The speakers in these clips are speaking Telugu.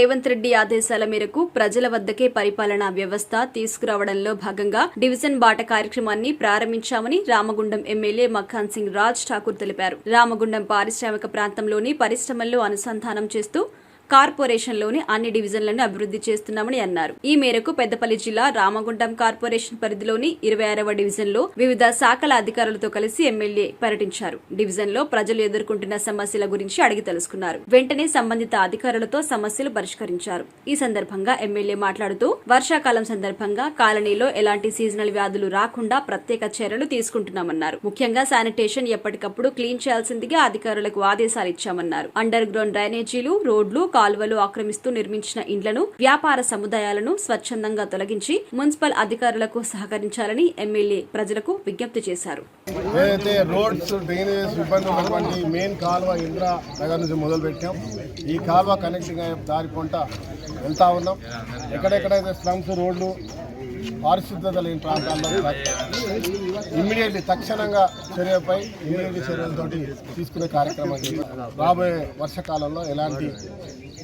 రేవంత్ రెడ్డి ఆదేశాల మేరకు ప్రజల వద్దకే పరిపాలనా వ్యవస్థ తీసుకురావడంలో భాగంగా డివిజన్ బాట కార్యక్రమాన్ని ప్రారంభించామని రామగుండం ఎమ్మెల్యే మఖాన్ సింగ్ రాజ్ ఠాకూర్ తెలిపారు. రామగుండం పారిశ్రామిక ప్రాంతంలోని పరిశ్రమల్లో అనుసంధానం చేస్తూ కార్పొరేషన్లోని అన్ని డివిజన్లను అభివృద్ధి చేస్తున్నామని అన్నారు. ఈ మేరకు పెద్దపల్లి జిల్లా రామగుండం కార్పొరేషన్ పరిధిలోని ఇరవై ఆరవ డివిజన్లో వివిధ శాఖల అధికారులతో కలిసి ఎమ్మెల్యే పర్యటించారు. డివిజన్లో ప్రజలు ఎదుర్కొంటున్న సమస్యల గురించి అడిగి తెలుసుకున్నారు. వెంటనే సంబంధిత అధికారులతో సమస్యలు పరిష్కరించారు. ఈ సందర్భంగా ఎమ్మెల్యే మాట్లాడుతూ వర్షాకాలం సందర్భంగా కాలనీలో ఎలాంటి సీజనల్ వ్యాధులు రాకుండా ప్రత్యేక చర్యలు తీసుకుంటున్నామన్నారు. ముఖ్యంగా శానిటేషన్ ఎప్పటికప్పుడు క్లీన్ చేయాల్సిందిగా అధికారులకు ఆదేశాలు ఇచ్చామన్నారు. అండర్ గ్రౌండ్ డ్రైనేజీలు రోడ్లు కాలువలు ఆక్రమిస్తూ నిర్మించిన ఇండ్లను వ్యాపార సముదాయాలను స్వచ్ఛందంగా తొలగించి మున్సిపల్ అధికారులకు సహకరించాలని ఎమ్మెల్యే ప్రజలకు విజ్ఞప్తి చేశారు. ఏదైతే రోడ్స్ ఇబ్బంది ఉన్నటువంటి మెయిన్ కాలువ ఇంద్రా నగర్ నుంచి మొదలు పెట్టాం ఈ కాలువ కనెక్టింగ్ అయ్యే దారి కొంట వెళ్తా ఉన్నాం. ఎక్కడెక్కడైతే స్లమ్స్ రోడ్లు పారిశుద్ధత లేని ప్రాంతాల్లో ఇమ్మీడియట్లీ తక్షణంగా చర్యపై ఇమ్మీడియట్లీ చర్యలతోటి తీసుకునే కార్యక్రమం రాబోయే వర్షకాలంలో ఎలాంటి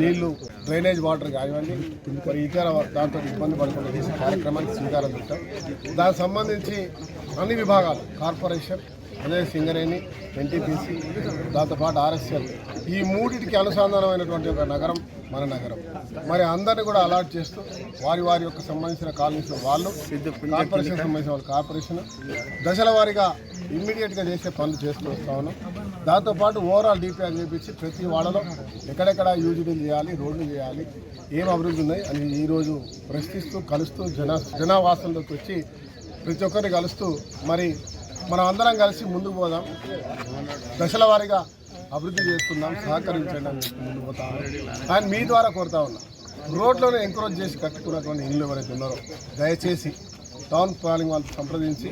నీళ్ళు డ్రైనేజ్ వాటర్ కానివ్వండి మరి ఇతర దాంతో ఇబ్బంది పడకుండా చేసే కార్యక్రమానికి శ్రీకారం చుట్టాం. దానికి సంబంధించి అన్ని విభాగాలు కార్పొరేషన్ అదే సింగరేణి ఎన్టీపీసీ దాంతోపాటు ఆర్ఎస్ఎల్ ఈ మూడింటికి అనుసంధానమైనటువంటి ఒక నగరం మన నగరం. మరి అందరిని కూడా అలాట్ చేస్తూ వారి వారి యొక్క సంబంధించిన కాలనీస్ వాళ్ళు కార్పొరేషన్ సంబంధించిన వాళ్ళు కార్పొరేషన్ దశల వారీగా ఇమ్మీడియట్గా చేసే పనులు చేస్తూ వస్తా ఉన్నాం. దాంతోపాటు ఓవరాల్ డీపీఆర్ చేపించి ప్రతి వాడలో ఎక్కడెక్కడ యూజిడీలు చేయాలి రోడ్లు చేయాలి ఏం అభివృద్ధి ఉన్నాయి అని ఈరోజు ప్రశ్నిస్తూ కలుస్తూ జన జనావాసంలోకి వచ్చి ప్రతి ఒక్కరిని కలుస్తూ మరి మనం అందరం కలిసి ముందుకు పోదాం. దశల వారీగా అభివృద్ధి చేసుకుందాం సహకరించండి అని చెప్పి ముందుకు పోతా అండ్ మీ ద్వారా కోరుతా ఉన్నా. రోడ్లోనే ఎంకరేజ్ చేసి కట్టుకున్నటువంటి ఇల్లు ఎవరైతే ఉన్నారో దయచేసి టౌన్ ప్లానింగ్ వాళ్ళు సంప్రదించి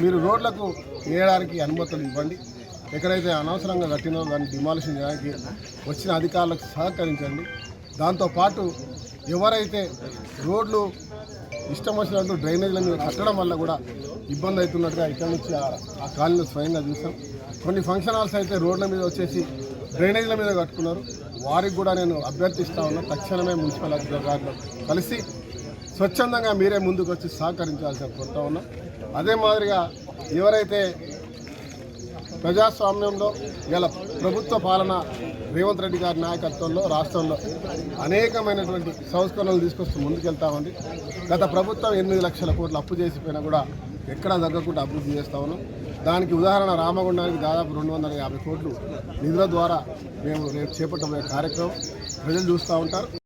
మీరు రోడ్లకు వేయడానికి అనుమతులు ఇవ్వండి. ఎక్కడైతే అనవసరంగా కట్టినో దాన్ని డిమాలిషన్ చేయడానికి వచ్చిన అధికారులకు సహకరించండి. దాంతోపాటు ఎవరైతే రోడ్లు ఇష్టం వచ్చినట్లు డ్రైనేజ్ల మీద కట్టడం వల్ల కూడా ఇబ్బంది అవుతున్నట్టుగా ఇక్కడ నుంచి ఆ- ఆ కాలనీలో స్వయంగా చూసాం. కొన్ని ఫంక్షన్ హాల్స్ అయితే రోడ్ల మీద వచ్చేసి డ్రైనేజీల మీద కట్టుకున్నారు. వారికి కూడా నేను అభ్యర్థిస్తా ఉన్నా. తక్షణమే మున్సిపల్ అధికారులు కలిసి స్వచ్ఛందంగా మీరే ముందుకు వచ్చి సహకరించాల్సిన కోరుతా ఉన్నాం. అదే మాదిరిగా ఎవరైతే ప్రజాస్వామ్యంలో గల ప్రభుత్వ పాలన రేవంత్ రెడ్డి గారి నాయకత్వంలో రాష్ట్రంలో అనేకమైనటువంటి సంస్కరణలు తీసుకొస్తూ ముందుకెళ్తా ఉంది గత ప్రభుత్వం ఎనిమిది లక్షల కోట్లు అప్పు చేసిపోయినా కూడా ఎక్కడా తగ్గకుండా అభివృద్ధి చేస్తా ఉన్నాం. దానికి ఉదాహరణ రామగుండానికి దాదాపు రెండు వందల యాభై కోట్లు నిధుల ద్వారా మేము రేపు చేపట్టబోయే కార్యక్రమం. ప్రజలు చూస్తూ ఉంటారు.